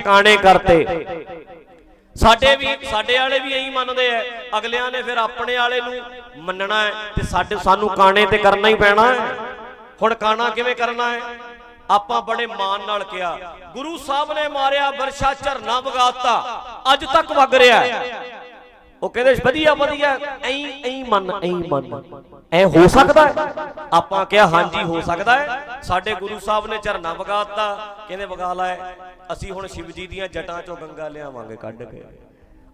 ਕਾਣੇ ਕਰਤੇ। ਸਾਡੇ ਵੀ, ਸਾਡੇ ਵਾਲੇ ਵੀ ਇਹੀ ਮੰਨਦੇ ਐ ਅਗਲਿਆਂ ਨੇ ਫਿਰ ਆਪਣੇ ਵਾਲੇ ਨੂੰ ਮੰਨਣਾ ਹੈ ਤੇ ਸਾਡੇ ਸਾਨੂੰ ਕਾਣੇ ਤੇ ਕਰਨਾ ਹੀ ਪੈਣਾ ਹੈ। ਹੁਣ ਕਾਣਾ ਕਿਵੇਂ ਕਰਨਾ ਹੈ? ਆਪਾਂ ਬੜੇ ਮਾਣ ਨਾਲ ਕਿਹਾ, ਗੁਰੂ ਸਾਹਿਬ ਨੇ ਮਾਰਿਆ ਵਰਸ਼ਾ ਝਰਨਾ ਵਗਾਤਾ। ਅੱਜ ਤੱਕ ਵਗ ਰਿਹਾ ਉਹ ਕਹਿੰਦੇ, ਵਧੀਆ ਵਧੀਆ, ਐਂ ਐਂ ਮੰਨ ਐਂ ਮੰਨ। ਐ ਹੋ ਸਕਦਾ ਆਪਾਂ ਕਿਹਾ ਹਾਂਜੀ, ਹੋ ਸਕਦਾ ਹੈ। ਸਾਡੇ ਗੁਰੂ ਸਾਹਿਬ ਨੇ ਝਰਨਾ ਵਗਾਤਾ ਕਹਿੰਦੇ ਵਗਾ ਲੈ। ਅਸੀਂ ਹੁਣ ਸ਼ਿਵ ਜੀ ਦੀਆਂ ਜਟਾਂ ਚੋਂ ਗੰਗਾ ਲਿਆਵਾਂਗੇ, ਕੱਢ ਕੇ।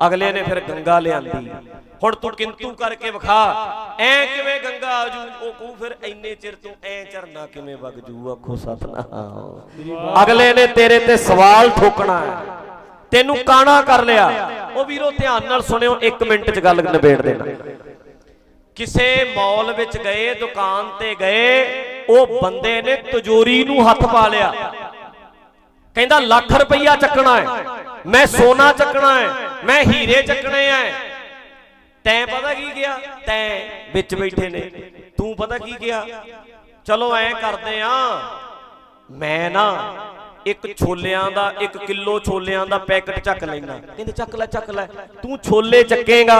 ਅਗਲੇ ਨੇ ਫਿਰ ਗੰਗਾ ਲਿਆਂਦੀ। ਹੁਣ ਤੂੰ ਕਿੰਤੂ ਕਰਕੇ ਵਿਖਾ। ਐ ਕਿਵੇਂ ਗੰਗਾ ਆਜੂ ਉਹ ਕਹੂ ਫਿਰ ਐਨੇ ਚਿਰ ਤੋਂ ਐ ਝਰਨਾ ਕਿਵੇਂ ਵਗ ਜੂ? ਆਖੋ ਸਤਨਾਮ। ਅਗਲੇ ਨੇ ਤੇਰੇ ਤੇ ਸਵਾਲ ਠੋਕਣਾ ਤੈਨੂੰ ਕਾਣਾ ਕਰ ਲਿਆ? ਉਹ ਵੀਰੋ, ਧਿਆਨ ਨਾਲ ਸੁਣਿਓ 1 ਮਿੰਟ ਚ ਗੱਲ ਨਿਬੇੜ ਦੇਣਾ। ਕਿਸੇ ਮਾਲ ਵਿੱਚ ਗਏ, ਦੁਕਾਨ ਤੇ ਗਏ, ਉਹ ਬੰਦੇ ਨੇ ਤਜੋਰੀ ਨੂੰ ਹੱਥ ਪਾ ਲਿਆ। ਕਹਿੰਦਾ, ਲੱਖ ਰੁਪਈਆ ਚੱਕਣਾ ਹੈ। ਮੈਂ ਸੋਨਾ ਚੱਕਣਾ ਹੈ। ਮੈਂ ਹੀਰੇ ਚੱਕਣੇ ਐ ਤੈਂ ਪਤਾ ਕੀ ਗਿਆ ਤੈਂ ਵਿੱਚ ਬੈਠੇ ਨੇ। ਤੂੰ ਪਤਾ ਕੀ ਗਿਆ ਚਲੋ, ਐਂ ਕਰਦੇ ਆ। ਮੈਂ ਨਾ ਇੱਕ ਛੋਲਿਆਂ ਦਾ 1 ਕਿਲੋ ਛੋਲਿਆਂ ਦਾ ਪੈਕਟ ਚੱਕ ਲੈਣਾ ਕਹਿੰਦੇ, ਚੱਕ ਲੈ ਚੱਕ ਲੈ। ਤੂੰ ਛੋਲੇ ਚੱਕੇਗਾ।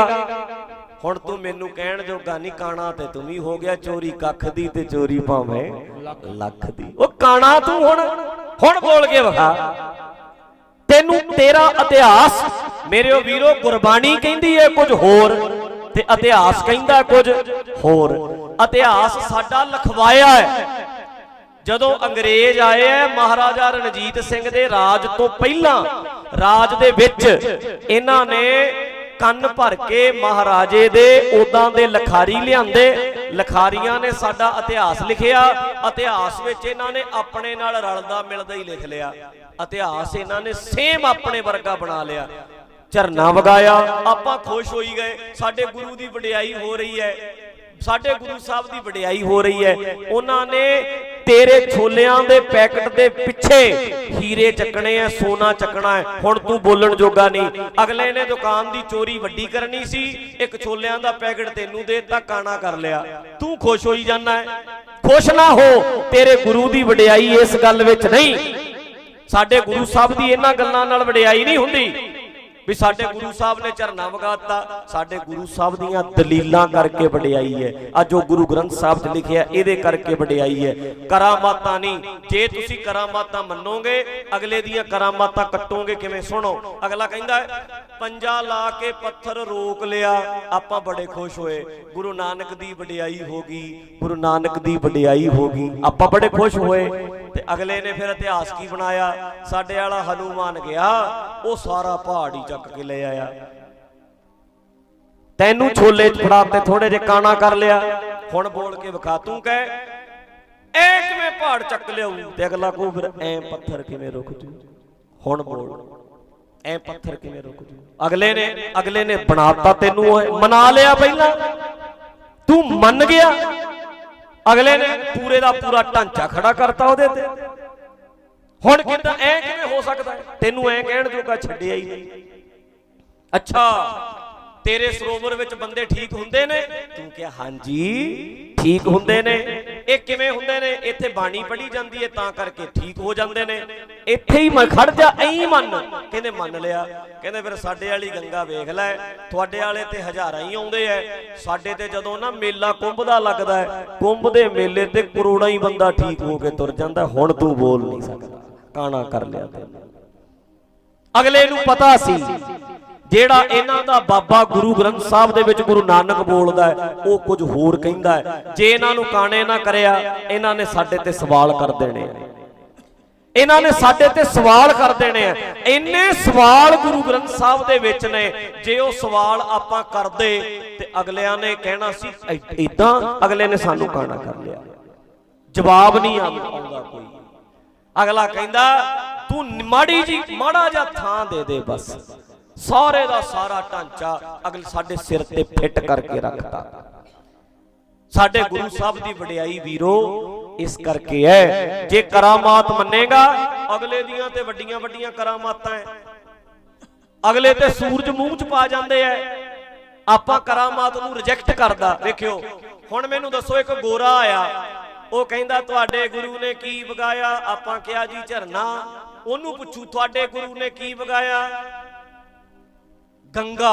ਹੁਣ ਤੂੰ ਮੈਨੂੰ ਕਹਿਣ ਜੋਗਾ ਨਹੀਂ, ਕਾਣਾ ਤੇ ਤੂੰ ਵੀ ਹੋ ਗਿਆ ਚੋਰੀ, ਕੱਖ ਦੀ ਤੇ ਚੋਰੀ ਭਾਵੇਂ ਲੱਖ ਦੀ। ਉਹ ਕਾਣਾ ਤੂੰ ਹੁਣ ਹੁਣ ਬੋਲ ਕੇ ਵਿਖਾ ਤੈਨੂੰ ਤੇਰਾ ਇਤਿਹਾਸ ਮੇਰਿਓ ਵੀਰੋ ਗੁਰਬਾਣੀ ਕਹਿੰਦੀ ਹੈ ਕੁਝ ਹੋਰ ਤੇ ਇਤਿਹਾਸ ਕਹਿੰਦਾ ਕੁਝ ਹੋਰ। ਇਤਿਹਾਸ ਸਾਡਾ ਲਖਵਾਇਆ ਹੈ ਜਦੋਂ ਅੰਗਰੇਜ਼ ਆਏ ਐ ਮਹਾਰਾਜਾ ਰਣਜੀਤ ਸਿੰਘ ਦੇ ਰਾਜ ਤੋਂ ਪਹਿਲਾਂ, ਰਾਜ ਦੇ ਵਿੱਚ ਇਹਨਾਂ ਨੇ ਕੰਨ ਭਰ ਕੇ ਮਹਾਰਾਜੇ ਦੇ ਉਦਾਂ ਦੇ ਲਖਾਰੀ ਲਿਆਂਦੇ। ਲਖਾਰੀਆਂ ਨੇ ਸਾਡਾ ਇਤਿਹਾਸ ਲਿਖਿਆ। ਇਤਿਹਾਸ ਵਿੱਚ ਇਹਨਾਂ ਨੇ ਆਪਣੇ ਨਾਲ ਰਲਦਾ ਮਿਲਦਾ ਹੀ ਲਿਖ ਲਿਆ। ਇਤਿਹਾਸ ਇਹਨਾਂ ਨੇ ਸੇਮ ਆਪਣੇ ਵਰਗਾ ਬਣਾ ਲਿਆ। ਝਰਨਾ ਵਗਾਇਆ। ਆਪਾਂ ਖੁਸ਼ ਹੋਈ ਗਏ। ਸਾਡੇ ਗੁਰੂ ਦੀ ਵਡਿਆਈ ਹੋ ਰਹੀ ਹੈ। ਸਾਡੇ ਗੁਰੂ ਸਾਹਿਬ ਦੀ ਵਡਿਆਈ ਹੋ ਰਹੀ ਹੈ। ਉਹਨਾਂ ਨੇ ਤੇਰੇ ਛੋਲਿਆਂ ਦੇ ਪੈਕਟ ਦੇ ਪਿੱਛੇ ਹੀਰੇ ਚੱਕਣੇ ਆ ਸੋਨਾ ਚੱਕਣਾ ਹੈ ਹੁਣ ਤੂੰ ਬੋਲਣ ਜੋਗਾ ਨਹੀਂ। ਅਗਲੇ ਨੇ ਦੁਕਾਨ ਦੀ ਚੋਰੀ ਵੱਡੀ ਕਰਨੀ ਸੀ, ਇੱਕ ਛੋਲਿਆਂ ਦਾ ਪੈਕਟ ਤੈਨੂੰ ਦੇ ਦਿੱਤਾ, ਕਾਣਾ ਕਰ ਲਿਆ। ਤੂੰ ਖੁਸ਼ ਹੋਈ ਜਾਂਦਾ ਹੈ ਖੁਸ਼ ਨਾ ਹੋ, ਤੇਰੇ ਗੁਰੂ ਦੀ ਵਡਿਆਈ ਇਸ ਗੱਲ ਵਿੱਚ ਨਹੀਂ। ਸਾਡੇ ਗੁਰੂ ਸਾਹਿਬ ਦੀ ਇਹਨਾਂ ਗੱਲਾਂ ਨਾਲ ਵਡਿਆਈ ਨਹੀਂ ਹੁੰਦੀ। ਵੀ ਸਾਡੇ ਗੁਰੂ ਸਾਹਿਬ ਨੇ ਝਰਨਾ ਵਗਾਤਾ, ਸਾਡੇ ਗੁਰੂ ਸਾਹਿਬ ਦੀਆਂ ਦਲੀਲਾਂ ਕਰਕੇ ਵਡਿਆਈ ਹੈ। ਅੱਜ ਉਹ ਗੁਰੂ ਗ੍ਰੰਥ ਸਾਹਿਬ 'ਚ ਲਿਖਿਆ, ਇਹਦੇ ਕਰਕੇ ਵਡਿਆਈ ਹੈ। ਕਰਾਮਾਤਾਂ ਨਹੀਂ, ਜੇ ਤੁਸੀਂ ਕਰਾਮਾਤਾਂ ਮੰਨੋਗੇ, ਅਗਲੇ ਦੀਆਂ ਕਰਾਮਾਤਾਂ ਕੱਟੋਗੇ ਕਿਵੇਂ? ਸੁਣੋ, ਅਗਲਾ ਕਹਿੰਦਾ ਹੈ ਪੰਜਾ ਲਾ ਕੇ ਪੱਥਰ ਰੋਕ ਲਿਆ, ਆਪਾਂ ਬੜੇ ਖੁਸ਼ ਹੋਏ। ਗੁਰੂ ਨਾਨਕ ਦੀ ਵਡਿਆਈ ਹੋ ਗਈ, ਗੁਰੂ ਨਾਨਕ ਦੀ ਵਡਿਆਈ ਹੋ ਗਈ, ਆਪਾਂ ਬੜੇ ਖੁਸ਼ ਹੋਏ। ਤੇ ਅਗਲੇ ਨੇ ਫਿਰ ਇਤਿਹਾਸ ਕੀ ਬਣਾਇਆ? ਸਾਡੇ ਵਾਲਾ ਹਨੂਮਾਨ ਗਿਆ ਉਹ ਸਾਰਾ ਪਹਾੜ ਹੀ ਚੱਕ ਕੇ ਲੈ ਆਇਆ। ਤੈਨੂੰ ਛੋਲੇ ਚ ਫੜਾ ਤੇ ਥੋੜੇ ਜੇ ਕਾਣਾ ਕਰ ਲਿਆ। ਹੁਣ ਬੋਲ ਕੇ ਵਿਖਾ ਤੂੰ ਕਹਿ ਐ ਕਿਵੇਂ ਪਹਾੜ ਚੱਕ ਲਿਆਉ ਤੇ ਅਗਲਾ ਕੋ ਫਿਰ ਐ ਪੱਥਰ ਕਿਵੇਂ ਰੁਕ ਜੂ? ਹੁਣ ਬੋਲ ਐ ਪੱਥਰ ਕਿਵੇਂ ਰੁਕ ਜੂ? ਅਗਲੇ ਨੇ ਅਗਲੇ ਨੇ ਬਣਾਤਾ ਤੈਨੂੰ ਮਨਾ ਲਿਆ ਪਹਿਲਾਂ। ਤੂੰ ਮੰਨ ਗਿਆ? ਅਗਲੇ ਨੇ ਪੂਰੇ ਦਾ ਪੂਰਾ ਢਾਂਚਾ ਖੜਾ ਕਰਤਾ ਉਹਦੇ ਤੇ। ਹੁਣ ਕਿਦਾਂ, ਐ ਕਿਵੇਂ ਹੋ ਸਕਦਾ ਤੈਨੂੰ ਐ ਕਹਿਣ ਜੋਗਾ ਛੱਡਿਆ ਹੀ ਨਹੀਂ। ਅੱਛਾ। ਤੇਰੇ ਸਰੋਵਰ ਵਿੱਚ ਬੰਦੇ ਠੀਕ ਹੁੰਦੇ ਨੇ? ਤੂੰ ਕਿਹਾ ਹਾਂਜੀ ਠੀਕ ਹੁੰਦੇ ਨੇ। ਇਹ ਕਿਵੇਂ ਹੁੰਦੇ ਨੇ? ਇੱਥੇ ਬਾਣੀ ਪੜੀ ਜਾਂਦੀ ਹੈ ਤਾਂ ਕਰਕੇ ਠੀਕ ਹੋ ਜਾਂਦੇ ਨੇ। ਇੱਥੇ ਹੀ ਮੈਂ ਖੜ ਜਾ ਐਂ ਮੰਨ। ਕਹਿੰਦੇ ਮੰਨ ਲਿਆ। ਕਹਿੰਦੇ ਫਿਰ ਸਾਡੇ ਵਾਲੀ ਗੰਗਾ ਵੇਖ ਲੈ। ਤੁਹਾਡੇ ਵਾਲੇ ਤੇ ਹਜ਼ਾਰਾਂ ਹੀ ਆਉਂਦੇ ਐ। ਸਾਡੇ ਤੇ ਜਦੋਂ ਨਾ ਮੇਲਾ ਕੁੰਭ ਦਾ ਲੱਗਦਾ ਹੈ ਕੁੰਭ ਦੇ ਮੇਲੇ ਤੇ ਕਰੋੜਾਂ ਹੀ ਬੰਦਾ ਠੀਕ ਹੋ ਕੇ ਤੁਰ ਜਾਂਦਾ। ਹੁਣ ਤੂੰ ਬੋਲ ਨਹੀਂ ਸਕਦਾ। ਕਾਣਾ ਕਰ ਲਿਆ ਤੈਨੂੰ। ਅਗਲੇ ਨੂੰ ਪਤਾ ਸੀ ਜਿਹੜਾ ਇਹਨਾਂ ਦਾ ਬਾਬਾ ਗੁਰੂ ਗ੍ਰੰਥ ਸਾਹਿਬ ਦੇ ਵਿੱਚ ਗੁਰੂ ਨਾਨਕ ਬੋਲਦਾ ਹੈ ਉਹ ਕੁਝ ਹੋਰ ਕਹਿੰਦਾ ਹੈ। ਜੇ ਇਹਨਾਂ ਨੂੰ ਕਾਣੇ ਨਾ ਕਰਿਆ ਇਹਨਾਂ ਨੇ ਸਾਡੇ ਤੇ ਸਵਾਲ ਕਰ ਦੇਣੇ ਆ। ਇਹਨਾਂ ਨੇ ਸਾਡੇ ਤੇ ਸਵਾਲ ਕਰ ਦੇਣੇ ਆ। ਇੰਨੇ ਸਵਾਲ ਗੁਰੂ ਗ੍ਰੰਥ ਸਾਹਿਬ ਦੇ ਵਿੱਚ ਨੇ ਜੇ ਉਹ ਸਵਾਲ ਆਪਾਂ ਕਰਦੇ ਤੇ ਅਗਲਿਆਂ ਨੇ ਕਹਿਣਾ ਸੀ ਇਦਾਂ ਅਗਲੇ ਨੇ ਸਾਨੂੰ ਕਾਣਾ ਕਰ ਲਿਆ। ਜਵਾਬ ਨਹੀਂ ਆਉਂਦਾ ਕੋਈ। ਅਗਲਾ ਕਹਿੰਦਾ ਤੂੰ ਮਾੜੀ ਜੀ ਮਾੜਾ ਜਿਹਾ ਥਾਂ ਦੇ ਦੇ ਬਸ। ਸਾਰੇ ਦਾ ਸਾਰਾ ਢਾਂਚਾ ਅਗਲ ਸਾਡੇ ਸਿਰ ਤੇ ਫਿੱਟ ਕਰਕੇ ਰੱਖਦਾ ਸਾਡੇ ਗੁਰੂ ਸਾਹਿਬ ਦੀ ਵਡਿਆਈ ਵੀਰੋ, ਇਸ ਕਰਕੇ ਹੈ, ਜੇ ਕਰਾਮਾਤ ਮੰਨੇਗਾ, ਅਗਲੇ ਦੀਆਂ ਤੇ ਵੱਡੀਆਂ ਵੱਡੀਆਂ ਕਰਾਮਾਤਾਂ ਹੈ ਅਗਲੇ ਤੇ ਸੂਰਜ ਮੂੰਹ ਚ ਪਾ ਜਾਂਦੇ ਐ। ਆਪਾਂ ਕਰਾਮਾਤ ਨੂੰ ਰਿਜੈਕਟ ਕਰਦਾ, ਵੇਖਿਓ। ਹੁਣ ਮੈਨੂੰ ਦੱਸੋ, ਇੱਕ ਗੋਰਾ ਆਇਆ। ਉਹ ਕਹਿੰਦਾ, ਤੁਹਾਡੇ ਗੁਰੂ ਨੇ ਕੀ ਵਗਾਇਆ? ਆਪਾਂ ਕਿਹਾ, ਜੀ, ਝਰਨਾ। ਉਹਨੂੰ ਪੁੱਛੂ, ਤੁਹਾਡੇ ਗੁਰੂ ਨੇ ਕੀ ਵਗਾਇਆ? ਗੰਗਾ।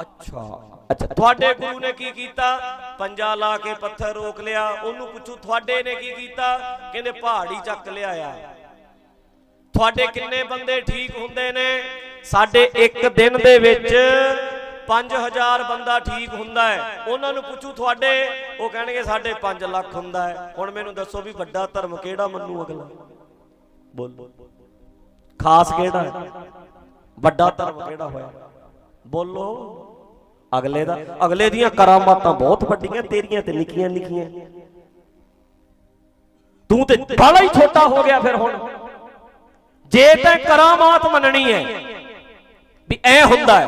ਅੱਛਾ। ਅੱਛਾ, ਤੁਹਾਡੇ ਗੁਰੂ ਨੇ ਕੀ ਕੀਤਾ? ਪੰਜਾ ਲਾ ਕੇ ਪੱਥਰ ਰੋਕ ਲਿਆ। ਉਹਨੂੰ ਪੁੱਛੂ, ਤੁਹਾਡੇ ਨੇ ਕੀ ਕੀਤਾ? ਕਹਿੰਦੇ, ਪਹਾੜੀ ਚੱਕ ਲਿਆਇਆ ਤੁਹਾਡੇ ਕਿੰਨੇ ਬੰਦੇ ਠੀਕ ਹੁੰਦੇ ਨੇ? ਸਾਡੇ ਇੱਕ ਦਿਨ ਦੇ ਵਿੱਚ 5000 ਬੰਦਾ ਠੀਕ ਹੁੰਦਾ ਹੈ। ਉਹਨਾਂ ਨੂੰ ਪੁੱਛੂ, ਤੁਹਾਡੇ? ਉਹ ਕਹਿਣਗੇ, ਸਾਡੇ 5 ਲੱਖ ਹੁੰਦਾ ਹੈ। ਹੁਣ ਮੈਨੂੰ ਦੱਸੋ ਵੀ ਵੱਡਾ ਧਰਮ ਕਿਹੜਾ ਮੰਨੂ ਅਗਲਾ? ਬੋਲ। ਖਾਸ ਕਿਹੜਾ ਵੱਡਾ ਧਰਮ ਕਿਹੜਾ ਹੋਇਆ? ਬੋਲੋ। ਅਗਲੇ ਦਾ ਅਗਲੇ ਦੀਆਂ ਕਰਾਮਾਤਾਂ ਬਹੁਤ ਵੱਡੀਆਂ, ਤੇਰੀਆਂ ਤੇ ਨਿੱਕੀਆਂ ਨਿੱਕੀਆਂ ਤੂੰ ਤੇ ਬੜਾ ਹੀ ਛੋਟਾ ਹੋ ਗਿਆ ਫਿਰ ਹੁਣ। ਜੇ ਤੈਂ ਕਰਾਮਾਤ ਮੰਨਣੀ ਹੈ, ਵੀ ਐ ਹੁੰਦਾ ਹੈ,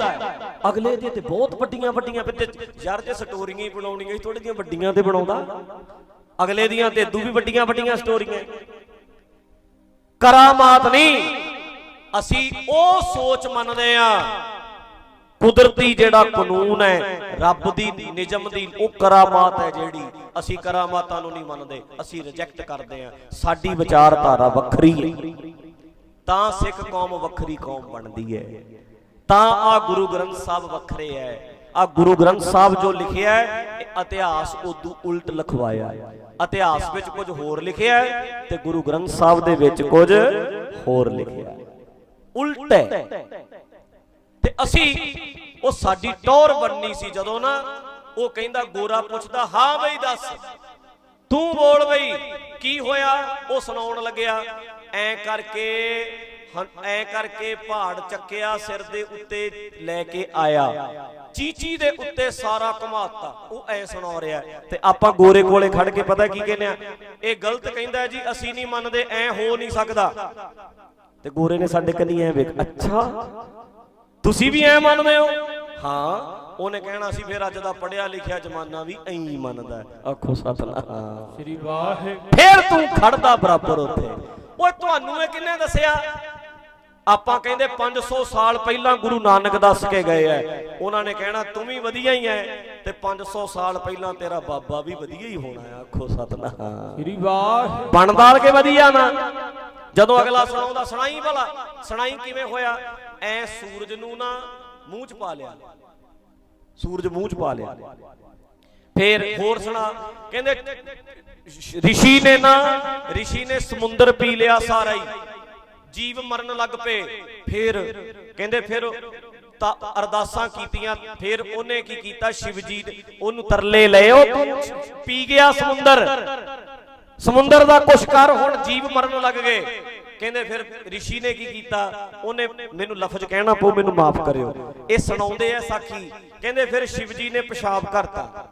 ਅਗਲੇ ਦੇ ਤੇ ਬਹੁਤ ਵੱਡੀਆਂ ਵੱਡੀਆਂ ਫਿਰ ਯਾਰ ਜੇ ਸਟੋਰੀਆਂ ਹੀ ਬਣਾਉਣੀਆਂ ਸੀ ਥੋੜੀ ਜਿਹੀਆਂ ਵੱਡੀਆਂ ਤੇ ਬਣਾਉਂਦਾ। ਅਗਲੇ ਦੀਆਂ ਤੇ ਦੂ ਵੀ ਵੱਡੀਆਂ ਵੱਡੀਆਂ ਸਟੋਰੀਆਂ। ਕਰਾਮਾਤ ਨਹੀਂ, ਅਸੀਂ ਉਹ ਸੋਚ ਮੰਨਦੇ ਆ ਕੁਦਰਤੀ ਜਿਹੜਾ ਕਾਨੂੰਨ ਹੈ, ਰੱਬ ਦੀ ਨਿਜਮ ਦੀ ਉਹ ਕਰਾਮਾਤ ਹੈ ਜਿਹੜੀ। ਅਸੀਂ ਕਰਾਮਾਤਾਂ ਨੂੰ ਨਹੀਂ ਮੰਨਦੇ, ਅਸੀਂ ਰਿਜੈਕਟ ਕਰਦੇ ਆ ਸਾਡੀ ਵਿਚਾਰਧਾਰਾ ਵੱਖਰੀ ਹੈ। ਤਾਂ ਸਿੱਖ ਕੌਮ ਵੱਖਰੀ ਕੌਮ ਬਣਦੀ ਹੈ। ਤਾਂ ਆ ਗੁਰੂ ਗ੍ਰੰਥ ਸਾਹਿਬ ਵੱਖਰੇ ਹੈ। ਆ ਗੁਰੂ ਗ੍ਰੰਥ ਸਾਹਿਬ ਜੋ ਲਿਖਿਆ ਹੈ, ਇਹ ਇਤਿਹਾਸ ਉਦੋਂ ਉਲਟ ਲਿਖਵਾਇਆ ਹੈ। ਇਤਿਹਾਸ ਵਿੱਚ ਕੁਝ ਹੋਰ ਲਿਖਿਆ ਹੈ ਤੇ ਗੁਰੂ ਗ੍ਰੰਥ ਸਾਹਿਬ ਦੇ ਵਿੱਚ ਕੁਝ ਹੋਰ ਲਿਖਿਆ ਹੈ। ਉਲਟ ਹੈ। ਅਸੀਂ ਉਹ ਸਾਡੀ ਟੌਰ ਬਣਨੀ ਸੀ ਜਦੋਂ ਨਾ ਉਹ ਕਹਿੰਦਾ, ਗੋਰਾ ਪੁੱਛਦਾ, ਹਾਂ ਬਈ ਦੱਸ। ਤੂੰ ਬੋਲ ਬਈ, ਕੀ ਹੋਇਆ? ਉਹ ਸੁਣਾਉਣ ਲੱਗਿਆ, ਐ ਕਰਕੇ ਐ ਕਰਕੇ ਪਹਾੜ ਚੱਕਿਆ, ਸਿਰ ਦੇ ਉੱਤੇ ਲੈ ਕੇ ਆਇਆ। ਚੀਚੀ ਦੇ ਉੱਤੇ ਸਾਰਾ ਘੁਮਾਤਾ। ਉਹ ਐ ਸੁਣਾ ਰਿਹਾ ਤੇ ਆਪਾਂ ਗੋਰੇ ਕੋਲੇ ਖੜ ਕੇ ਪਤਾ ਕੀ ਕਹਿੰਦੇ ਆ? ਇਹ ਗਲਤ ਕਹਿੰਦਾ ਜੀ, ਅਸੀਂ ਨਹੀਂ ਮੰਨਦੇ, ਐ ਹੋ ਨਹੀਂ ਸਕਦਾ। ਤੇ ਗੋਰੇ ਨੇ ਸਾਡੇ ਕੰਨੀ ਐ ਵੇਖ, ਅੱਛਾ ਤੁਸੀਂ ਵੀ ਐ ਮੰਨਦੇ ਹੋ? ਹਾਂ ਉਹਨੇ ਕਹਿਣਾ ਸੀ ਫਿਰ ਅੱਜ ਦਾ ਪੜਿਆ ਲਿਖਿਆ ਜ਼ਮਾਨਾ ਵੀ ਐਂ ਹੀ ਮੰਨਦਾ ਹੈ। ਆਖੋ ਸਤਨਾਮ। ਸ੍ਰੀ ਵਾਹਿਗੁਰੂ। ਫਿਰ ਤੂੰ ਖੜਦਾ ਬਰਾਬਰ ਉੱਥੇ। ਓਏ ਤੁਹਾਨੂੰ ਇਹ ਕਿੰਨੇ ਦੱਸਿਆ? ਆਪਾਂ ਕਹਿੰਦੇ 500 ਸਾਲ ਪਹਿਲਾਂ ਗੁਰੂ ਨਾਨਕ ਦੱਸ ਕੇ ਗਏ ਐ। ਉਹਨਾਂ ਨੇ ਕਹਿਣਾ ਤੂੰ ਵੀ ਵਧੀਆ ਹੀ ਐ ਤੇ 500 ਸਾਲ ਪਹਿਲਾਂ ਤੇਰਾ ਬਾਬਾ ਵੀ ਵਧੀਆ ਹੀ ਹੋਣਾ ਆਖੋ ਸਤਨਾਮ। ਸ੍ਰੀ ਵਾਹਿਗੁਰੂ। ਬਣਦਾਲ ਕੇ ਵਧੀਆ ਨਾ ਜਦੋਂ ਅਗਲਾ ਸੁਣਾਉਂਦਾ ਸੁਣਾਈ ਭਲਾ, ਸੁਣਾਈ ਕਿਵੇਂ ਹੋਇਆ? ਐ ਸੂਰਜ ਨੂੰ ਨਾ ਮੂੰਹ ਚ ਪਾ ਲਿਆ। ਸੂਰਜ ਮੂੰਹ ਚ ਪਾ ਲਿਆ। ਫੇਰ ਹੋਰ ਸੁਣਾ, ਕਹਿੰਦੇ ਰਿਸ਼ੀ ਨੇ ਨਾ, ਰਿਸ਼ੀ ਨੇ ਸਮੁੰਦਰ ਪੀ ਲਿਆ ਸਾਰਾ ਹੀ। ਜੀਵ ਮਰਨ ਲੱਗ ਪਏ। ਫਿਰ ਕਹਿੰਦੇ ਫਿਰ ਤਾਂ ਅਰਦਾਸਾਂ ਕੀਤੀਆਂ, ਫਿਰ ਉਹਨੇ ਕੀ ਕੀਤਾ? ਸ਼ਿਵ ਜੀ ਉਹਨੂੰ ਤਰਲੇ ਲਏ, ਉਹ ਪੀ ਗਿਆ ਸਮੁੰਦਰ। ਸਮੁੰਦਰ ਦਾ ਕੁਛ ਕਰ, ਹੁਣ ਜੀਵ ਮਰਨ ਲੱਗ ਗਏ। ਕਹਿੰਦੇ ਫਿਰ ਰਿਸ਼ੀ ਨੇ ਕੀ ਕੀਤਾ? ਉਹਨੇ ਮੈਨੂੰ ਲਫ਼ਜ਼ ਕਹਿਣਾ ਪਊ, ਮੈਨੂੰ ਮਾਫ ਕਰਿਓ। ਇਹ ਸੁਣਾਉਂਦੇ ਆ ਸਾਖੀ। ਕਹਿੰਦੇ ਫਿਰ ਸ਼ਿਵ ਜੀ ਨੇ ਪਿਸ਼ਾਬ ਕਰਤਾ।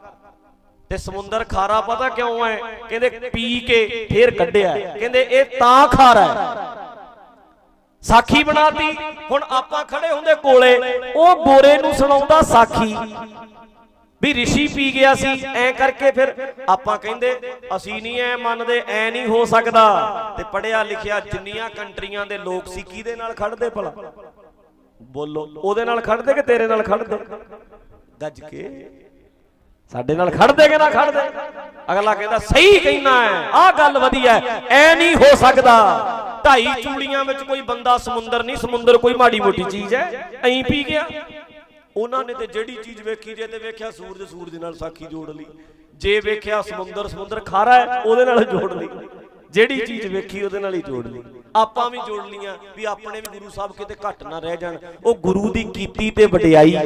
ਤੇ ਸਮੁੰਦਰ ਖਾਰਾ ਪਤਾ ਕਿਉਂ ਹੈ? ਕਹਿੰਦੇ ਪੀ ਕੇ ਫੇਰ ਕੱਢਿਆ। ਕਹਿੰਦੇ ਇਹ ਤਾਂ ਖਾਰਾ ਹੈ। ਸਾਖੀ ਬਣਾਤੀ। ਹੁਣ ਆਪਾਂ ਖੜੇ ਹੁੰਦੇ ਕੋਲੇ। ਉਹ ਬੋਰੇ ਨੂੰ ਸੁਣਾਉਂਦਾ ਸਾਖੀ। ਵੀ ਰਿਸ਼ੀ ਪੀ ਗਿਆ ਸੀ, ਐ ਕਰਕੇ ਫਿਰ ਆਪਾਂ ਕਹਿੰਦੇ, ਅਸੀਂ ਨਹੀਂ ਐ ਮੰਨਦੇ, ਐ ਨਹੀਂ ਹੋ ਸਕਦਾ। ਤੇ ਪੜਿਆ ਲਿਖਿਆ ਜਿੰਨੀਆਂ ਕੰਟਰੀਆਂ ਦੇ ਲੋਕ ਸੀ, ਕਿਹਦੇ ਨਾਲ ਖੜਦੇ ਭਲਾ? ਬੋਲੋ, ਉਹਦੇ ਨਾਲ ਖੜਦੇ ਕਿ ਤੇਰੇ ਨਾਲ ਖੜਦੇ ਗੱਜ ਕੇ। ਸਾਡੇ ਨਾਲ ਖੜਦੇ ਕਿ ਨਾ ਖੜਦੇ ਅਗਲਾ ਕਹਿੰਦਾ, ਸਹੀ ਕਹਿਣਾ ਹੈ ਆਹ ਗੱਲ ਵਧੀਆ ਹੈ ਐ ਨਹੀਂ ਹੋ ਸਕਦਾ। ਢਾਈ ਚੂੜੀਆਂ ਵਿੱਚ ਕੋਈ ਬੰਦਾ ਸਮੁੰਦਰ ਨਹੀਂ, ਸਮੁੰਦਰ ਕੋਈ ਮਾੜੀ ਮੋਟੀ ਚੀਜ਼ ਹੈ ਐਂ ਪੀ ਗਿਆ। ਉਹਨਾਂ ਨੇ ਤੇ ਜਿਹੜੀ ਚੀਜ਼ ਵੇਖੀ ਜੇ ਤੇ ਵੇਖਿਆ ਸੂਰਜ ਸੂਰਜ ਨਾਲ ਸਾਖੀ ਜੋੜ ਲਈ। ਜੇ ਵੇਖਿਆ ਸਮੁੰਦਰ ਸਮੁੰਦਰ ਖਾਰਾ ਹੈ, ਉਹਦੇ ਨਾਲ ਜੋੜ ਲਈ। ਜਿਹੜੀ ਚੀਜ਼ ਵੇਖੀ, ਉਹਦੇ ਨਾਲ ਹੀ ਜੋੜ ਲਈ। ਆਪਾਂ ਵੀ ਜੋੜ ਲੀਆਂ ਵੀ ਆਪਣੇ ਵੀ ਗੁਰੂ ਸਾਹਿਬ ਕਿਤੇ ਘੱਟ ਨਾ ਰਹਿ ਜਾਣ। ਉਹ ਗੁਰੂ ਦੀ ਕੀਤੀ ਤੇ ਵਡਿਆਈ।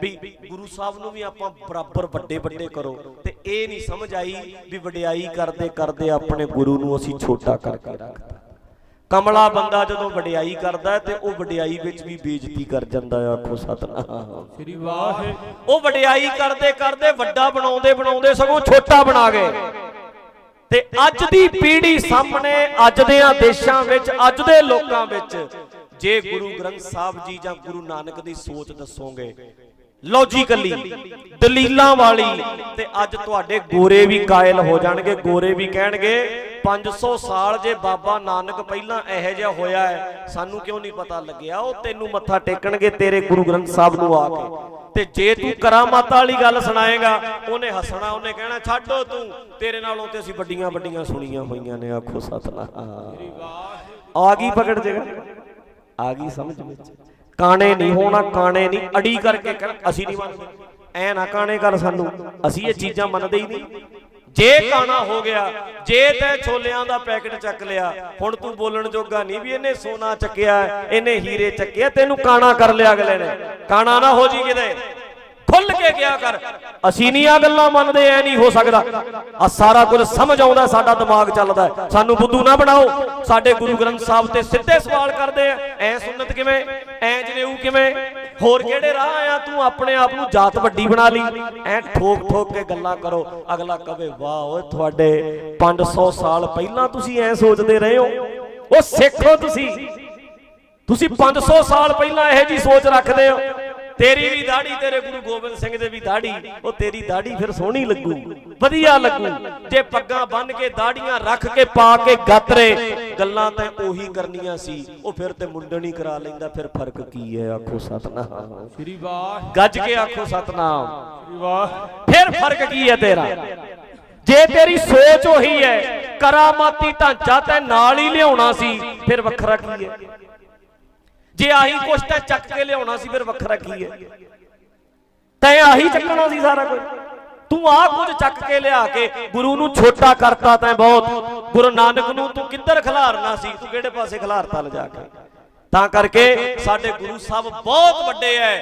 ਵੀ ਗੁਰੂ ਸਾਹਿਬ ਨੂੰ ਵੀ ਆਪਾਂ ਬਰਾਬਰ ਵੱਡੇ ਵੱਡੇ ਕਰੋ। ਤੇ ਇਹ ਨਹੀਂ ਸਮਝ ਆਈ ਵੀ ਵਡਿਆਈ ਕਰਦੇ ਕਰਦੇ ਆਪਣੇ ਗੁਰੂ ਨੂੰ ਅਸੀਂ ਛੋਟਾ ਕਰਕੇ ਰੱਖਤਾ। ਕਮਲਾ ਬੰਦਾ ਜਦੋਂ ਵਡਿਆਈ ਕਰਦਾ ਤੇ ਉਹ ਵਡਿਆਈ ਵਿੱਚ ਵੀ ਬੇਇੱਜ਼ਤੀ ਕਰ ਜਾਂਦਾ ਆਖੋ ਸਤਨਾਮ। ਸ੍ਰੀ ਵਾਹਿਗੁਰੂ। ਉਹ ਵਡਿਆਈ ਕਰਦੇ ਕਰਦੇ ਵੱਡਾ ਬਣਾਉਂਦੇ ਬਣਾਉਂਦੇ ਸਗੋਂ ਛੋਟਾ ਬਣਾ ਗਏ। ਤੇ ਅੱਜ ਦੀ ਪੀੜ੍ਹੀ ਸਾਹਮਣੇ ਅੱਜ ਦੇ ਦੇਸ਼ਾਂ ਵਿੱਚ ਅੱਜ ਦੇ ਲੋਕਾਂ ਵਿੱਚ ਜੇ ਗੁਰੂ ਗ੍ਰੰਥ ਸਾਹਿਬ ਜੀ ਜਾਂ ਗੁਰੂ ਨਾਨਕ ਦੀ ਸੋਚ ਦੱਸੋਗੇ ਲੌਜੀਕਲੀ ਦਲੀਲਾਂ ਵਾਲੀ, ਤੇ ਅੱਜ ਤੁਹਾਡੇ ਗੋਰੇ ਵੀ ਕਾਇਲ ਹੋ ਜਾਣਗੇ, ਗੋਰੇ ਵੀ ਕਹਿਣਗੇ 500 ਸਾਲ ਜੇ ਬਾਬਾ ਨਾਨਕ ਪਹਿਲਾਂ ਇਹੋ ਜਿਹਾ ਹੋਇਆ ਹੈ, ਸਾਨੂੰ ਕਿਉਂ ਨਹੀਂ ਪਤਾ ਲੱਗਿਆ? ਉਹ ਤੈਨੂੰ ਮੱਥਾ ਟੇਕਣਗੇ ਤੇਰੇ ਗੁਰੂ ਗ੍ਰੰਥ ਸਾਹਿਬ ਨੂੰ ਆ ਕੇ। ਤੇ ਜੇ ਤੂੰ ਕਰਾਮਾਤਾਂ ਵਾਲੀ ਗੱਲ ਸੁਣਾਏਗਾ, ਉਹਨੇ ਹੱਸਣਾ, ਉਹਨੇ ਕਹਿਣਾ, ਛੱਡੋ ਤੂੰ, ਤੇਰੇ ਨਾਲੋਂ ਤੇ ਅਸੀਂ ਵੱਡੀਆਂ ਵੱਡੀਆਂ ਸੁਣੀਆਂ ਹੋਈਆਂ ਨੇ, ਆਖੋ ਸਤਨਾਮ। ਆ ਗਈ ਪਕੜ ਜੇਗਾ ਆ ਗਈ ਸਮਝ ਵਿੱਚ? ਕਾਣੇ ਨਹੀਂ ਹੋਣਾ, ਕਾਣੇ ਨਹੀਂ, ਅੜੀ ਕਰਕੇ ਕਰ ਅਸੀਂ ਨਹੀਂ ਮੰਨਦੇ। ਐ ਨਾ ਕਾਣੇ ਕਰ ਸਾਨੂੰ, ਅਸੀਂ ਇਹ ਚੀਜ਼ਾਂ ਮੰਨਦੇ ਹੀ ਨਹੀਂ। ਜੇ ਕਾਣਾ ਹੋ ਗਿਆ, ਜੇ ਤੈ ਛੋਲਿਆਂ ਦਾ ਪੈਕਟ ਚੱਕ ਲਿਆ, ਹੁਣ ਤੂੰ ਬੋਲਣ ਜੋਗਾ ਨਹੀਂ ਵੀ ਇਹਨੇ ਸੋਨਾ ਚੱਕਿਆ, ਇਹਨੇ ਹੀਰੇ ਚੱਕਿਆ, ਤੈਨੂੰ ਕਾਣਾ ਕਰ ਲਿਆ ਅਗਲੇ ਨੇ। ਕਾਣਾ ਨਾ ਹੋ ਜੀ ਕਿਤੇ। ਖੁੱਲ ਕੇ ਗਿਆ ਕਰ। ਅਸੀਂ ਨਹੀਂ ਆ ਗੱਲਾਂ ਮੰਨਦੇ, ਐ ਨਹੀਂ ਹੋ ਸਕਦਾ। ਆ ਸਾਰਾ ਕੁਝ ਸਮਝ ਆਉਂਦਾ, ਸਾਡਾ ਦਿਮਾਗ ਚੱਲਦਾ ਸਾਨੂੰ ਬੁੱਧੂ ਨਾ ਬਣਾਓ। ਸਾਡੇ ਗੁਰੂ ਗ੍ਰੰਥ ਸਾਹਿਬ ਤੇ ਸਿੱਧੇ ਸਵਾਲ ਕਰਦੇ ਆ, ਐ ਸੁਨਨਤ ਕਿਵੇਂ? ਐ ਜਨੇਊ ਕਿਵੇਂ? ਹੋਰ ਕਿਹੜੇ ਰਾਹ ਆ? ਤੂੰ ਆਪਣੇ ਆਪ ਨੂੰ ਜਾਤ ਵੱਡੀ ਬਣਾ ਲਈ। ਐ ਠੋਕ ਠੋਕ ਕੇ ਗੱਲਾਂ ਕਰੋ। ਅਗਲਾ ਕਵੇ, ਵਾਹ ਓਏ ਤੁਹਾਡੇ 500 ਸਾਲ ਪਹਿਲਾਂ ਤੁਸੀਂ ਐ ਸੋਚਦੇ ਰਹੇ ਹੋ? ਉਹ ਸਿੱਖੋ ਤੁਸੀਂ? ਤੁਸੀਂ 500 ਸਾਲ ਪਹਿਲਾਂ ਇਹੋ ਜੀ ਸੋਚ ਰੱਖਦੇ ਹੋ? ਤੇਰੀ ਵੀ ਦਾੜੀ ਤੇਰੇ ਗੁਰੂ ਗੋਬਿੰਦ ਸਿੰਘ ਦੇ ਵੀ ਦਾੜੀ ਉਹ ਤੇਰੀ ਦਾੜੀ ਫਿਰ ਸੋਹਣੀ ਲੱਗੂ ਵਧੀਆ ਲੱਗੂ। ਜੇ ਪੱਗਾਂ ਬੰਨ ਕੇ ਦਾੜੀਆਂ ਰੱਖ ਕੇ ਪਾ ਕੇ ਗਾਤਰੇ ਗੱਲਾਂ ਤਾਂ ਉਹੀ ਕਰਨੀਆਂ ਸੀ ਉਹ ਫਿਰ ਤੇ ਮੁੰਡਣ ਹੀ ਕਰਾ ਲੈਂਦਾ ਫਿਰ ਫ਼ਰਕ ਕੀ ਹੈ? ਆਖੋ ਸਤਨਾਮ। ਸ੍ਰੀ ਵਾਹਿ ਗੱਜ ਕੇ ਆਖੋ ਸਤਨਾਮ। ਸ੍ਰੀ ਵਾਹਿ ਫਿਰ ਫ਼ਰਕ ਕੀ ਹੈ ਤੇਰਾ? ਜੇ ਤੇਰੀ ਸੋਚ ਉਹੀ ਹੈ ਕਰਾਮਾਤੀ ਢਾਂਚਾ ਤੈ ਨਾਲ ਹੀ ਲਿਆਉਣਾ ਸੀ ਫਿਰ ਵੱਖਰਾ ਕੀ ਹੈ? ਜੇ ਆਹੀ ਕੁਛ ਤੈ ਚੱਕ ਕੇ ਲਿਆਉਣਾ ਸੀ, ਫਿਰ ਵੱਖਰਾ ਕੀ ਹੈ? ਤੈਂ ਆਹੀ ਚੱਕਣਾ ਸੀ ਸਾਰਾ ਕੁਝ ਤੂੰ ਆਹ ਕੁਝ ਚੱਕ ਕੇ ਲਿਆ ਕੇ ਗੁਰੂ ਨੂੰ ਛੋਟਾ ਕਰਤਾ ਤੈਂ ਬਹੁਤ। ਗੁਰੂ ਨਾਨਕ ਨੂੰ ਤੂੰ ਕਿੱਧਰ ਖਿਲਾਰਨਾ ਸੀ? ਤੂੰ ਕਿਹੜੇ ਪਾਸੇ ਖਿਲਾਰਤਾ ਲਿਜਾ ਕੇ? ਤਾਂ ਕਰਕੇ ਸਾਡੇ ਗੁਰੂ ਸਾਹਿਬ ਬਹੁਤ ਵੱਡੇ ਐ।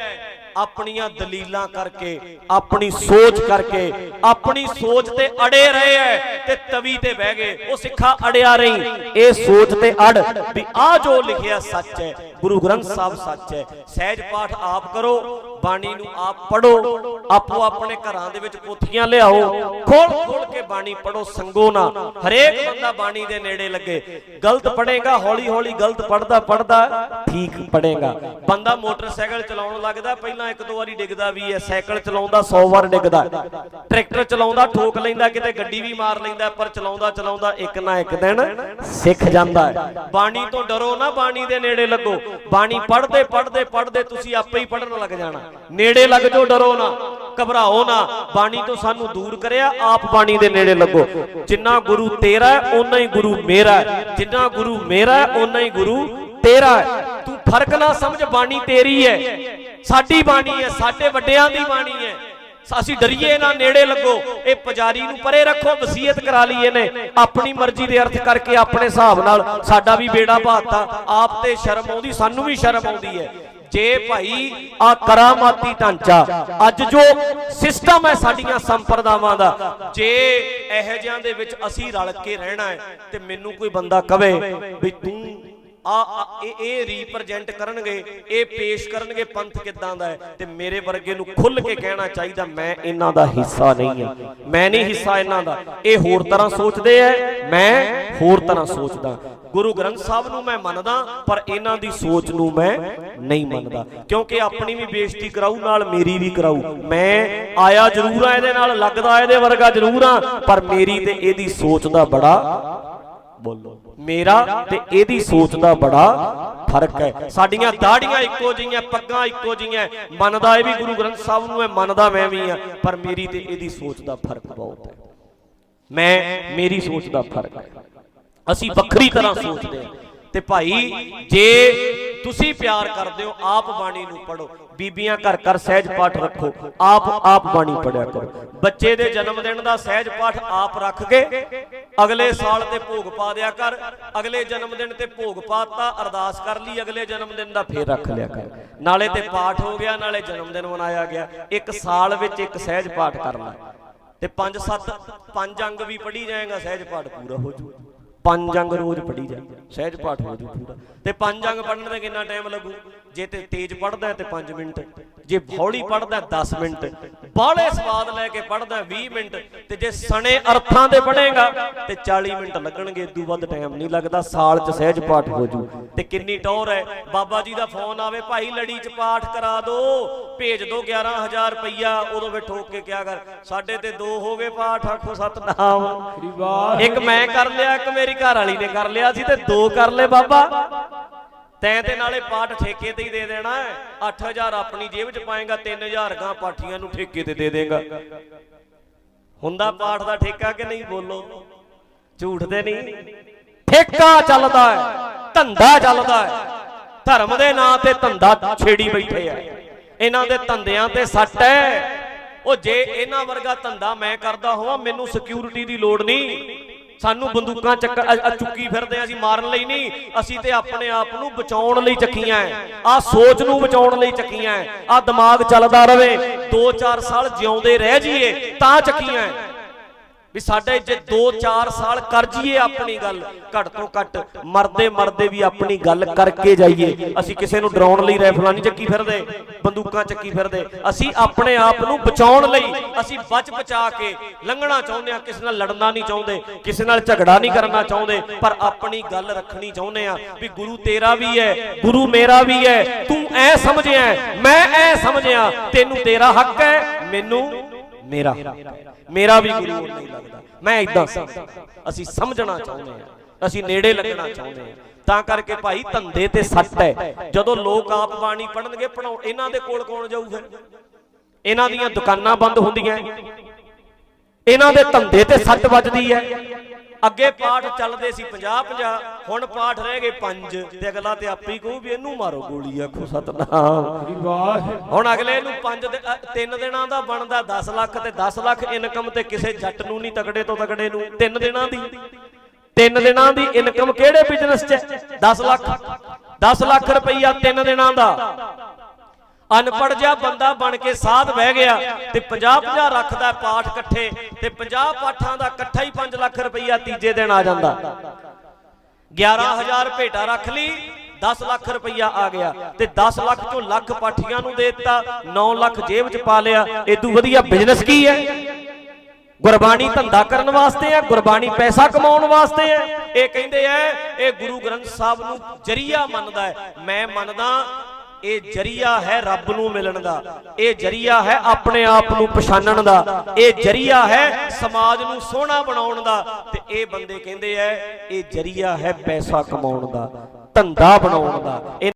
ਆਪਣੀਆਂ ਦਲੀਲਾਂ ਕਰਕੇ, ਆਪਣੀ ਸੋਚ ਕਰਕੇ, ਆਪਣੀ ਸੋਚ ਤੇ ਅੜੇ ਰਹੇ ਐ ਤੇ ਤਵੀ ਤੇ ਬਹਿ ਗਏ। ਉਹ ਸਿੱਖਾ ਅੜਿਆ ਰਹੀ। ਇਹ ਸੋਚ ਤੇ ਅੜ ਵੀ ਆ ਜੋ ਲਿਖਿਆ ਸੱਚ ਹੈ ਗੁਰੂ ਗ੍ਰੰਥ ਸਾਹਿਬ ਸੱਚ ਹੈ ਸਹਿਜ ਪਾਠ ਆਪ ਕਰੋ, ਬਾਣੀ ਨੂੰ ਆਪ ਪੜੋ ਆਪੋ ਆਪਣੇ ਘਰਾਂ ਦੇ ਵਿੱਚ ਪੋਥੀਆਂ ਲਿਆਓ ਖੋਲ ਬਾਣੀ ਪੜੋ ਸੰਗੋ ਨਾ। ਹਰੇਕ ਬੰਦਾ ਬਾਣੀ ਦੇ ਨੇੜੇ ਲੱਗੇ। ਗਲਤ ਪੜੇਗਾ ਹੌਲੀ ਹੌਲੀ ਗਲਤ ਪੜਦਾ ਪੜਦਾ ਠੀਕ ਪੜੇਗਾ ਬੰਦਾ ਮੋਟਰਸਾਈਕਲ ਚਲਾਉਣ ਲੱਗਦਾ, ਪਹਿਲਾਂ ਇੱਕ ਦੋ ਵਾਰੀ ਡਿੱਗਦਾ ਵੀ ਹੈ, ਸਾਈਕਲ ਚਲਾਉਂਦਾ 100 ਵਾਰ ਡਿੱਗਦਾ। ਟਰੈਕਟਰ ਚਲਾਉਂਦਾ, ਠੋਕ ਲੈਂਦਾ, ਕਿਤੇ ਗੱਡੀ ਵੀ ਮਾਰ ਲੈਂਦਾ, ਪਰ ਚਲਾਉਂਦਾ ਚਲਾਉਂਦਾ, ਇੱਕ ਨਾ ਇੱਕ ਦਿਨ ਸਿੱਖ ਜਾਂਦਾ ਹੈ। ਬਾਣੀ ਤੋਂ ਡਰੋ ਨਾ, ਬਾਣੀ ਦੇ ਨੇੜੇ ਲੱਗੋ। ਬਾਣੀ ਪੜ੍ਹਦੇ ਪੜ੍ਹਦੇ ਪੜ੍ਹਦੇ ਤੁਸੀਂ ਆਪੇ ਹੀ ਪੜਨ ਲੱਗ ਜਾਣਾ। ਨੇੜੇ ਲੱਗ ਜਾਓ, ਡਰੋ ਨਾ। ਘਬਰਾਓ ਨਾ। ਬਾਣੀ ਤੋਂ ਸਾਨੂੰ ਦੂਰ ਕਰਿਆ, ਆਪ ਬਾਣੀ ਦੇ ਨੇੜੇ ਲੱਗੋ। ਜਿੰਨਾ ਗੁਰੂ ਤੇਰਾ ਓਨਾ ਹੀ ਗੁਰੂ ਮੇਰਾ ਜਿੰਨਾ ਗੁਰੂ ਮੇਰਾ ਓਨਾ ਹੀ ਗੁਰੂ ਤੇਰਾ ਤੂੰ ਫ਼ਰਕ ਨਾ ਸਮਝ, ਬਾਣੀ ਤੇਰੀ ਹੈ। ਸਾਡੀ ਬਾਣੀ ਹੈ, ਸਾਡੇ ਵੱਡਿਆਂ ਦੀ ਬਾਣੀ ਹੈ। ਅਸੀਂ ਡਰੀਏ ਨਾ, ਨੇੜੇ ਲੱਗੋ। ਇਹ ਪੁਜਾਰੀ ਨੂੰ ਪਰੇ ਰੱਖੋ, ਵਸੀਅਤ ਕਰਾ ਲਈ ਇਹਨੇ। ਆਪਣੀ ਮਰਜ਼ੀ ਦੇ ਅਰਥ ਕਰਕੇ, ਆਪਣੇ ਹਿਸਾਬ ਨਾਲ ਸਾਡਾ ਵੀ ਬੇੜਾ ਭਾਤਾ। ਆਪ ਤੇ ਸ਼ਰਮ ਆਉਂਦੀ, ਸਾਨੂੰ ਵੀ ਸ਼ਰਮ ਆਉਂਦੀ ਹੈ। ਜੇ ਭਾਈ ਆ ਕਰਾਮਾਤੀ ਢਾਂਚਾ, ਅੱਜ ਜੋ ਸਿਸਟਮ ਹੈ ਸਾਡੀਆਂ ਸੰਪਰਦਾਵਾਂ ਦਾ, ਜੇ ਇਹੋ ਜਿਹਾਂ ਦੇ ਵਿੱਚ ਅਸੀਂ ਰਲ ਕੇ ਰਹਿਣਾ ਹੈ ਤੇ ਮੈਨੂੰ ਕੋਈ ਬੰਦਾ ਕਵੇ ਵੀ ਤੂੰ ਆ ਇਹ ਇਹ ਕਰਨਗੇ, ਇਹ ਪੇਸ਼ ਕਰਨਗੇ ਪੰਥ ਕਿੱਦਾਂ ਦਾ ਹੈ? ਤੇ ਮੇਰੇ ਵਰਗੇ ਨੂੰ ਖੁੱਲ ਕੇ ਕਹਿਣਾ ਚਾਹੀਦਾ, ਮੈਂ ਇਹਨਾਂ ਦਾ ਹਿੱਸਾ ਨਹੀਂ ਆ ਮੈਂ ਨਹੀਂ ਹਿੱਸਾ ਇਹਨਾਂ ਦਾ। ਇਹ ਹੋਰ ਤਰ੍ਹਾਂ ਸੋਚਦੇ ਐ, ਮੈਂ ਹੋਰ ਤਰ੍ਹਾਂ ਸੋਚਦਾ। ਗੁਰੂ ਗ੍ਰੰਥ ਸਾਹਿਬ ਨੂੰ ਮੈਂ ਮੰਨਦਾ, ਪਰ ਇਹਨਾਂ ਦੀ ਸੋਚ ਨੂੰ ਮੈਂ ਨਹੀਂ ਮੰਨਦਾ। ਕਿਉਂਕਿ ਆਪਣੀ ਵੀ ਬੇਇੱਜ਼ਤੀ ਕਰਾਊ, ਨਾਲ ਮੇਰੀ ਵੀ ਕਰਾਊ। ਮੈਂ ਆਇਆ ਜ਼ਰੂਰ ਆ ਇਹਦੇ ਨਾਲ, ਲੱਗਦਾ ਇਹਦੇ ਵਰਗਾ ਜ਼ਰੂਰ ਆ, ਪਰ ਮੇਰੀ ਤੇ ਇਹਦੀ ਸੋਚ ਦਾ ਬੜਾ ਬੋਲੋ। ਮੇਰਾ ਤੇ ਇਹਦੀ ਸੋਚ ਦਾ ਬੜਾ ਫ਼ਰਕ ਹੈ। ਸਾਡੀਆਂ ਦਾੜੀਆਂ ਇੱਕੋ ਜਿਹੀਆਂ, ਪੱਗਾਂ ਇੱਕੋ ਜਿਹੀਆਂ, ਮੰਨਦਾ ਇਹ ਵੀ ਗੁਰੂ ਗ੍ਰੰਥ ਸਾਹਿਬ ਨੂੰ ਹੈ ਮੰਨਦਾ ਮੈਂ ਵੀ ਆ ਪਰ ਮੇਰੀ ਤੇ ਇਹਦੀ ਸੋਚ ਦਾ ਫ਼ਰਕ ਬਹੁਤ ਹੈ। ਮੈਂ, ਮੇਰੀ ਸੋਚ ਦਾ ਫ਼ਰਕ ਹੈ। ਅਸੀਂ ਵੱਖਰੀ ਤਰ੍ਹਾਂ ਸੋਚਦੇ ਹਾਂ। ਤੇ ਭਾਈ, ਜੇ ਤੁਸੀਂ ਪਿਆਰ ਕਰਦੇ ਹੋ, ਆਪ ਬਾਣੀ ਨੂੰ ਪੜੋ ਬੀਬੀਆਂ ਘਰ ਘਰ ਸਹਿਜ ਪਾਠ ਰੱਖੋ। ਆਪ ਆਪ ਬਾਣੀ ਪੜਿਆ ਕਰੋ। ਬੱਚੇ ਦੇ ਜਨਮ ਦਿਨ ਦਾ ਸਹਿਜ ਪਾਠ ਆਪ ਰੱਖ ਕੇ ਅਗਲੇ ਸਾਲ ਤੇ ਭੋਗ ਪਾ ਦਿਆ ਕਰ। ਅਗਲੇ ਜਨਮ ਦਿਨ ਤੇ ਭੋਗ ਪਾਤਾ, ਅਰਦਾਸ ਕਰ ਲਈ, ਅਗਲੇ ਜਨਮ ਦਿਨ ਦਾ ਫੇਰ ਰੱਖ ਲਿਆ ਕਰ। ਨਾਲੇ ਤੇ ਪਾਠ ਹੋ ਗਿਆ, ਨਾਲੇ ਜਨਮ ਦਿਨ ਮਨਾਇਆ ਗਿਆ। ਇੱਕ ਸਾਲ ਵਿੱਚ ਇੱਕ ਸਹਿਜ ਪਾਠ ਕਰਨਾ। ਤੇ ਪੰਜ ਸੱਤ, ਪੰਜ ਅੰਗ ਵੀ ਪੜੀ ਜਾਏਗਾ, ਸਹਿਜ ਪਾਠ ਪੂਰਾ ਹੋ ਜੂ ਪੰਜ ਅੰਗ ਰੋਜ਼ ਪੜੀ ਜਾ, ਸਹਿਜ ਪਾਠ ਹੋ ਜੂ ਪੂਰਾ। ਤੇ ਪੰਜ ਅੰਗ ਪੜਨ ਦਾ ਕਿੰਨਾ ਟਾਈਮ ਲੱਗੂ? ਜੇ ਤੇ ਤੇਜ਼ ਪੜਦਾ ਤੇ 5 ਮਿੰਟ। ਜੇ ਹੌਲੀ ਪੜਦਾ 10 ਮਿੰਟ ਬਾਹਲੇ ਸਵਾਦ ਲੈ ਕੇ ਪੜਦਾ 20 ਮਿੰਟ ਤੇ ਜੇ ਸਣੇ ਅਰਥਾਂ ਦੇ ਪੜੇਗਾ ਤੇ 40 ਮਿੰਟ ਲੱਗਣਗੇ ਇਦੋਂ ਵੱਧ ਟਾਈਮ ਨਹੀਂ ਲੱਗਦਾ ਸਾਲ ਚ ਸਹਿਜ ਪਾਠ ਹੋ ਜੂ। ਤੇ ਕਿੰਨੀ ਟੌਰ ਹੈ ਬਾਬਾ ਜੀ ਦਾ ਫੋਨ ਆਵੇ ਭਾਈ ਲੜੀ ਚ ਪਾਠ ਕਰਾ ਦੋ ਭੇਜ ਦੋ 11000 ਰੁਪਈਆ ਉਦੋਂ ਵੇ ਠੋਕ ਕੇ ਕਿਆ ਕਰ ਸਾਡੇ ਤੇ ਦੋ ਹੋ ਗਏ ਪਾਠ ਆਖੋ ਸਤਨਾਮ। ਇੱਕ ਮੈਂ ਕਰ ਲਿਆ ਇੱਕ ਮੇਰੀ ਘਰ ਵਾਲੀ ਨੇ ਕਰ ਲਿਆ ਸੀ ਤੇ ਦੋ ਕਰ ਲਏ ਬਾਬਾ। ਤੈਂ ਤੇ ਨਾਲੇ ਪਾਠ ਠੇਕੇ ਤੇ ਹੀ ਦੇ ਦੇਣਾ 8000 ਆਪਣੀ ਜੇਬ 'ਚ ਪਾਏਗਾ 3000 ਗਾਂ ਪਾਠੀਆਂ ਨੂੰ ਠੇਕੇ ਤੇ ਦੇ ਦੇਗਾ। ਹੁੰਦਾ ਪਾਠ ਦਾ ਠੇਕਾ ਕਿ ਨਹੀਂ ਬੋਲੋ? ਝੂਠ ਤੇ ਨਹੀਂ। ਠੇਕਾ ਚੱਲਦਾ ਹੈ, ਧੰਦਾ ਚੱਲਦਾ ਹੈ। ਧਰਮ ਦੇ ਨਾਂ ਤੇ ਧੰਦਾ ਛੇੜੀ ਬੈਠੇ ਆ। ਇਹਨਾਂ ਦੇ ਧੰਦਿਆਂ ਤੇ ਸੱਟ ਹੈ। ਉਹ ਜੇ ਇਹਨਾਂ ਵਰਗਾ ਧੰਦਾ ਮੈਂ ਕਰਦਾ ਹੋਵਾਂ, ਮੈਨੂੰ ਸਿਕਿਉਰਿਟੀ ਦੀ ਲੋੜ ਨਹੀਂ। ਸਾਨੂੰ ਬੰਦੂਕਾਂ ਚੱਕ ਚੁੱਕੀ ਫਿਰਦੇ ਆ ਅਸੀਂ ਮਾਰਨ ਲਈ ਨਹੀਂ। ਅਸੀਂ ਤੇ ਆਪਣੇ ਆਪ ਨੂੰ ਬਚਾਉਣ ਲਈ ਚੱਕੀਆਂ ਆ ਸੋਚ ਨੂੰ ਬਚਾਉਣ ਲਈ ਚੱਕੀਆਂ ਆ ਦਿਮਾਗ ਚੱਲਦਾ ਰਵੇ 2-4 ਸਾਲ ਜਿਉਂਦੇ ਰਹਿ ਜਾਈਏ ਤਾਂ ਚੱਕੀਆਂ। ਵੀ ਸਾਡੇ ਜੇ 2-4 ਸਾਲ ਕਰ ਜੀਏ ਆਪਣੀ ਗੱਲ। ਘੱਟ ਤੋਂ ਘੱਟ ਮਰਦੇ ਮਰਦੇ ਵੀ ਆਪਣੀ ਗੱਲ ਕਰਕੇ ਜਾਈਏ। ਅਸੀਂ ਕਿਸੇ ਨੂੰ ਡਰਾਉਣ ਲਈ ਰਾਈਫਲਾਂ ਨਹੀਂ ਚੱਕੀ ਫਿਰਦੇ, ਬੰਦੂਕਾਂ ਚੱਕੀ ਫਿਰਦੇ। ਅਸੀਂ ਆਪਣੇ ਆਪ ਨੂੰ ਬਚਾਉਣ ਲਈ ਅਸੀਂ ਬਚ ਬਚਾ ਕੇ ਲੰਘਣਾ ਚਾਹੁੰਦੇ ਆ ਕਿਸੇ ਨਾਲ ਲੜਨਾ ਨਹੀਂ ਚਾਹੁੰਦੇ, ਕਿਸੇ ਨਾਲ ਝਗੜਾ ਨਹੀਂ ਕਰਨਾ ਚਾਹੁੰਦੇ। ਪਰ ਆਪਣੀ ਗੱਲ ਰੱਖਣੀ ਚਾਹੁੰਦੇ ਆ ਵੀ ਗੁਰੂ ਤੇਰਾ ਵੀ ਹੈ, ਗੁਰੂ ਮੇਰਾ ਵੀ ਹੈ। ਤੂੰ ਐ ਸਮਝਿਆ, ਮੈਂ ਐ ਸਮਝਿਆ, ਤੈਨੂੰ ਤੇਰਾ ਹੱਕ ਹੈ, ਮੈਨੂੰ ਮੇਰਾ। ਮੇਰਾ। ਵੀ ਗੁਰੂ ਨਹੀਂ ਲੱਗਦਾ। ਮੈਂ ਇਦਾਂ ਅਸੀਂ ਸਮਝਣਾ ਚਾਹੁੰਦੇ ਆ ਅਸੀਂ ਨੇੜੇ ਲੱਗਣਾ ਚਾਹੁੰਦੇ ਆ ਤਾਂ ਕਰਕੇ ਭਾਈ ਧੰਦੇ ਤੇ ਸੱਟ ਹੈ। ਜਦੋਂ ਲੋਕ ਆਪ ਬਾਣੀ ਪੜਨਗੇ ਪੜਾਉ ਇਹਨਾਂ ਦੇ ਕੋਲ ਕੌਣ ਜਾਊ ਫਿਰ? ਇਹਨਾਂ ਦੀਆਂ ਦੁਕਾਨਾਂ ਬੰਦ ਹੁੰਦੀਆਂ। ਇਹਨਾਂ ਦੇ ਧੰਦੇ ਤੇ ਸੱਟ ਵੱਜਦੀ ਹੈ। ਅੱਗੇ ਪਾਠ ਚੱਲਦੇ ਸੀ 50 50 ਹੁਣ ਪਾਠ ਰਹਿ ਗਏ 5 ਤੇ ਅਗਲਾ ਤੇ ਆਪੇ ਕਹੂ ਵੀ ਇਹਨੂੰ ਮਾਰੋ ਗੋਲੀ ਆਖੋ ਸਤਨਾਮ। ਹੁਣ ਅਗਲੇ ਨੂੰ 5 ਤਿੰਨ ਦਿਨਾਂ ਦਾ ਬਣਦਾ 10 ਲੱਖ ਤੇ 10 ਲੱਖ ਇਨਕਮ ਤੇ ਕਿਸੇ ਜੱਟ ਨੂੰ ਨਹੀਂ ਤਗੜੇ ਤੋਂ ਤਗੜੇ ਨੂੰ ਤਿੰਨ ਦਿਨਾਂ ਦੀ। ਤਿੰਨ ਦਿਨਾਂ ਦੀ ਇਨਕਮ ਕਿਹੜੇ ਬਿਜ਼ਨਸ 'ਚ 10 ਲੱਖ। 10 ਲੱਖ ਰੁਪਈਆ ਤਿੰਨ ਦਿਨਾਂ ਦਾ। ਅਨਪੜ ਜਿਹਾ ਬੰਦਾ ਬਣ ਕੇ ਸਾਧ ਬਹਿ ਗਿਆ ਤੇ 50 50 ਰੱਖਦਾ ਪਾਠ ਇਕੱਠੇ ਤੇ 50 ਪਾਠਾਂ ਦਾ ਇਕੱਠਾ ਹੀ 5 ਲੱਖ ਰੁਪਈਆ ਤੀਜੇ ਦਿਨ ਆ ਜਾਂਦਾ। 11000 ਭੇਟਾ ਰੱਖ ਲਈ 10 ਲੱਖ ਰੁਪਈਆ ਆ ਗਿਆ ਤੇ 10 ਲੱਖ ਚੋਂ ਲੱਖ ਪਾਠੀਆਂ ਨੂੰ ਦੇ ਦਿੱਤਾ 9 ਲੱਖ ਜੇਬ 'ਚ ਪਾ ਲਿਆ। ਇਦੋਂ ਵਧੀਆ ਬਿਜ਼ਨਸ ਕੀ ਹੈ? ਗੁਰਬਾਣੀ ਧੰਦਾ ਕਰਨ ਵਾਸਤੇ ਹੈ, ਗੁਰਬਾਣੀ ਪੈਸਾ ਕਮਾਉਣ ਵਾਸਤੇ ਹੈ। ਇਹ ਕਹਿੰਦੇ ਐ ਇਹ ਗੁਰੂ ਗ੍ਰੰਥ ਸਾਹਿਬ ਨੂੰ ਜਰੀਆ ਮੰਨਦਾ ਹੈ। ਮੈਂ ਮੰਨਦਾ ਇਹ ਜਰੀਆ ਹੈ ਰੱਬ ਨੂੰ ਮਿਲਣ ਦਾ। ਇਹ ਜਰੀਆ ਹੈ ਆਪਣੇ ਆਪ ਨੂੰ ਪਛਾਣਨ ਦਾ। ਇਹ ਜਰੀਆ ਹੈ ਸਮਾਜ ਨੂੰ ਸੋਹਣਾ ਬਣਾਉਣ ਦਾ। ਤੇ ਇਹ ਬੰਦੇ ਕਹਿੰਦੇ ਐ ਇਹ ਜਰੀਆ ਹੈ ਪੈਸਾ ਕਮਾਉਣ ਦਾ, ਧੰਦਾ ਬਣਾਉਣ ਦਾ। ਇਹ